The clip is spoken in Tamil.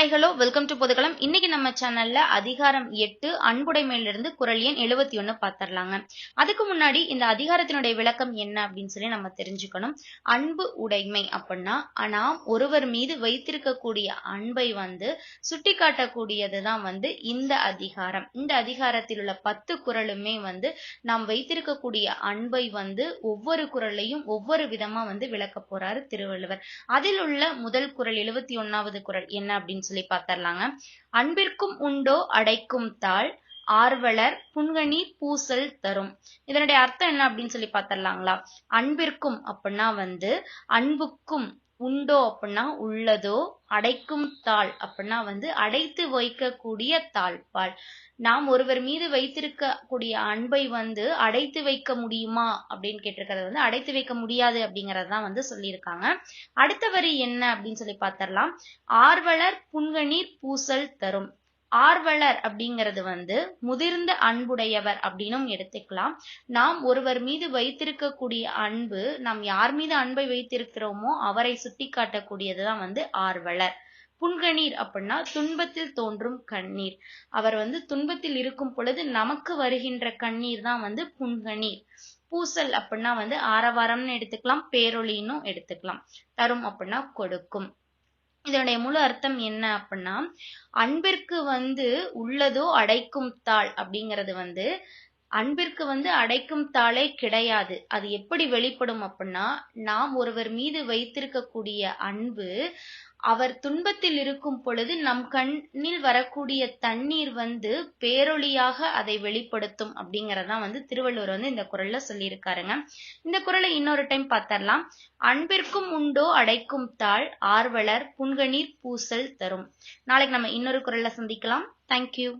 Hi hello welcome to Pothukalam இன்னைக்கு நம்ம சேனல்ல அதிகாரம் எட்டு அன்புடைமையிலிருந்து குரல் எண் எழுபத்தி ஒன்னு பாத்திரலாங்க அதுக்கு முன்னாடி இந்த அதிகாரத்தினுடைய விளக்கம் என்ன அப்படின்னு சொல்லி நம்ம தெரிஞ்சுக்கணும். அன்பு உடைமை அப்படின்னா நாம் ஒருவர் மீது வைத்திருக்கக்கூடிய அன்பை வந்து சுட்டி காட்டக்கூடியதுதான் வந்து இந்த அதிகாரம். இந்த அதிகாரத்தில் உள்ள பத்து குரலுமே வந்து நாம் வைத்திருக்கக்கூடிய அன்பை வந்து ஒவ்வொரு குரலையும் ஒவ்வொரு விதமா வந்து விளக்க போறாரு திருவள்ளுவர். அதில் உள்ள முதல் குரல் எழுபத்தி ஒன்னாவது குரல் என்ன அப்படின்னு சொல்லி பார்த்தரலாங்க அன்பிற்கும் உண்டோ அடைக்கும் தாள் ஆர்வலர் புன்கனி பூசல் தரும். இதனுடைய அர்த்தம் என்ன அப்படின்னு சொல்லி பார்த்தரலாங்களா அன்பிற்கும் அப்படின்னா வந்து அன்புக்கும் உண்டோ அப்படின்னா உள்ளதோ அடைக்கும் தாள் அப்படின்னா வந்து அடைத்து வைக்கக்கூடிய தாழ்பால் நாம் ஒருவர் மீது வைத்திருக்கக்கூடிய அன்பை வந்து அடைத்து வைக்க முடியுமா அப்படின்னு கேட்டிருக்கிறது வந்து அடைத்து வைக்க முடியாது அப்படிங்கறதுதான் வந்து சொல்லியிருக்காங்க. அடுத்த வரி என்ன அப்படின்னு சொல்லி பார்த்தரலாம் ஆர்வலர் புன்கணீர் பூசல் தரும். ஆர்வலர் அப்படிங்கிறது வந்து முதிர்ந்த அன்புடையவர் அப்படின்னும் எடுத்துக்கலாம். நாம் ஒருவர் மீது வைத்திருக்கக்கூடிய அன்பு நாம் யார் மீது அன்பை வைத்திருக்கிறோமோ அவரை சுட்டி காட்டக்கூடியதுதான் வந்து ஆர்வலர். புன்கணீர் அப்படின்னா துன்பத்தில் தோன்றும் கண்ணீர். அவர் வந்து துன்பத்தில் இருக்கும் பொழுது நமக்கு வருகின்ற கண்ணீர் தான் வந்து புன்கணீர் பூசல் அப்படின்னா வந்து ஆரவாரம்னு எடுத்துக்கலாம் பேரொளின்னும் எடுத்துக்கலாம். தரும் அப்படின்னா கொடுக்கும். இதனுடைய முழு அர்த்தம் என்ன அப்படின்னா அன்பிற்கு வந்து உள்ளதோ அடைக்கும் தாள் அப்படிங்கிறது வந்து அன்பிற்கு வந்து அடைக்கும் தாளே கிடையாது. அது எப்படி வெளிப்படும் அப்படின்னா நாம் ஒருவர் மீது வைத்திருக்கக்கூடிய அன்பு அவர் துன்பத்தில் இருக்கும் பொழுது நம் கண்ணில் வரக்கூடிய தண்ணீர் வந்து பேரொளியாக அதை வெளிப்படுத்தும் அப்படிங்கறதான் வந்து திருவள்ளுவர் வந்து இந்த குரல்ல சொல்லியிருக்காருங்க. இந்த குரலை இன்னொரு டைம் பார்த்தரலாம் அன்பிற்கும் உண்டோ அடைக்கும் தாள் ஆர்வலர் புன்கணீர் பூசல் தரும். நாளைக்கு நம்ம இன்னொரு குரல்ல சந்திக்கலாம். தேங்க்யூ